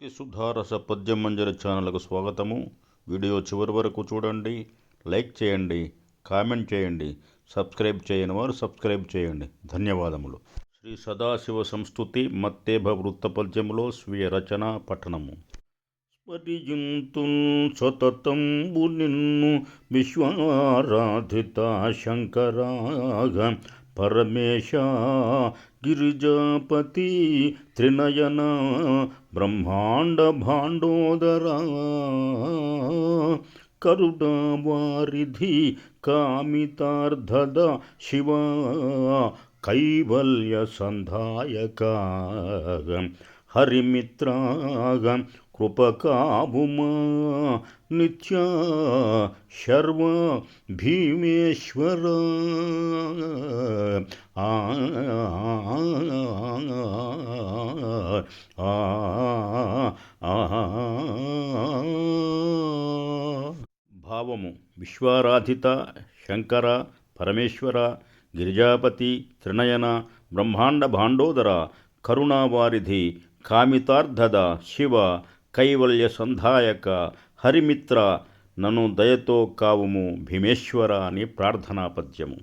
సుధారస పద్యమంజరి ఛానల్కు స్వాగతము. వీడియో చివరి వరకు చూడండి లైక్ చేయండి కామెంట్ చేయండి సబ్స్క్రైబ్ చేయని వారు సబ్స్క్రైబ్ చేయండి. ధన్యవాదములు. శ్రీ సదాశివ సంస్థుతి మత్తేభ వృత్త పద్యములో స్వీయ రచన పఠనము. స్మరింతున్ సతతంబు నిన్ను విశ్వారాధిత శంకరాగ పరమేశ గిరిజాపతి త్రినయన బ్రహ్మాండ భాండోదర. కరుణావారిధి కామితార్థద శివ. కైవల్య సంధాయక. హరిమిత్రాగ కృపకాభుమా నిత్య శర్వ భీమేశ్వర. ఆ భావము విశ్వారాధిత శంకర పరమేశ్వర గిరిజాపతి త్రినయన బ్రహ్మాండ భాండోదర కరుణావారిధి కామితార్థద శివ కైవల్య సంధాయక హరిమిత్ర నన్ను దయతో కావుము భీమేశ్వర అని ప్రార్థనా పద్యము.